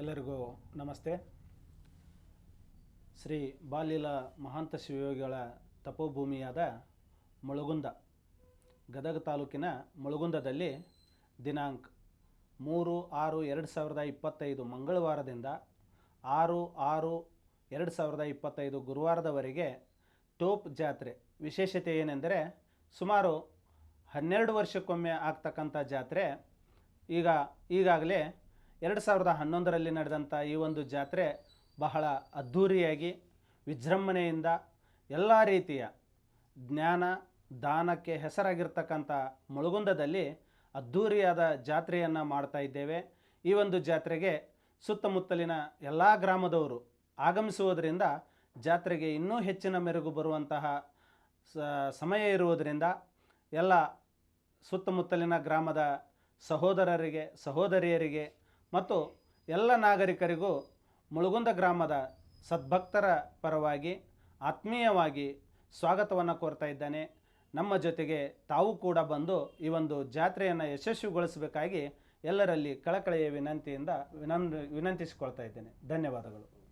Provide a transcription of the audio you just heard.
ಎಲ್ಲರಿಗೂ ನಮಸ್ತೆ. ಶ್ರೀ ಬಾಲಿಲ ಮಹಾಂತ ಶಿವಯೋಗಿಗಳ ತಪೋಭೂಮಿಯಾದ ಮುಳುಗುಂದ, ಗದಗ ತಾಲೂಕಿನ ಮುಳುಗುಂದದಲ್ಲಿ ದಿನಾಂಕ ಮೂರು ಆರು ಎರಡು ಸಾವಿರದ ಇಪ್ಪತ್ತೈದು ಮಂಗಳವಾರದಿಂದ ಆರು ಆರು ಎರಡು ಸಾವಿರದ ಇಪ್ಪತ್ತೈದು ಗುರುವಾರದವರೆಗೆ ಟೋಪ್ ಜಾತ್ರೆ. ವಿಶೇಷತೆ ಏನೆಂದರೆ ಸುಮಾರು ಹನ್ನೆರಡು ವರ್ಷಕ್ಕೊಮ್ಮೆ ಆಗ್ತಕ್ಕಂಥ ಜಾತ್ರೆ. ಈಗ ಈಗಾಗಲೇ ಎರಡು ಸಾವಿರದ ಹನ್ನೊಂದರಲ್ಲಿ ನಡೆದಂಥ ಈ ಒಂದು ಜಾತ್ರೆ ಬಹಳ ಅದ್ಧೂರಿಯಾಗಿ, ವಿಜೃಂಭಣೆಯಿಂದ ಎಲ್ಲ ರೀತಿಯ ಜ್ಞಾನ, ದಾನಕ್ಕೆ ಹೆಸರಾಗಿರ್ತಕ್ಕಂಥ ಮುಳುಗುಂದದಲ್ಲಿ ಅದ್ಧೂರಿಯಾದ ಜಾತ್ರೆಯನ್ನು ಮಾಡ್ತಾ ಇದ್ದೇವೆ. ಈ ಒಂದು ಜಾತ್ರೆಗೆ ಸುತ್ತಮುತ್ತಲಿನ ಎಲ್ಲ ಗ್ರಾಮದವರು ಆಗಮಿಸುವುದರಿಂದ, ಜಾತ್ರೆಗೆ ಇನ್ನೂ ಹೆಚ್ಚಿನ ಮೆರುಗು ಬರುವಂತಹ ಸಮಯ ಇರುವುದರಿಂದ ಎಲ್ಲ ಸುತ್ತಮುತ್ತಲಿನ ಗ್ರಾಮದ ಸಹೋದರರಿಗೆ, ಸಹೋದರಿಯರಿಗೆ ಮತ್ತು ಎಲ್ಲ ನಾಗರಿಕರಿಗೂ ಮುಳುಗುಂದ ಗ್ರಾಮದ ಸದ್ಭಕ್ತರ ಪರವಾಗಿ ಆತ್ಮೀಯವಾಗಿ ಸ್ವಾಗತವನ್ನು ಕೋರ್ತಾ ಇದ್ದಾನೆ. ನಮ್ಮ ಜೊತೆಗೆ ತಾವು ಕೂಡ ಬಂದು ಈ ಒಂದು ಜಾತ್ರೆಯನ್ನು ಯಶಸ್ವಿಗೊಳಿಸಬೇಕಾಗಿ ಎಲ್ಲರಲ್ಲಿ ಕಳಕಳಿಯ ವಿನಂತಿಯಿಂದ ವಿನಮ್ ವಿನಂತಿಸಿಕೊಳ್ತಾ ಇದ್ದೇನೆ. ಧನ್ಯವಾದಗಳು.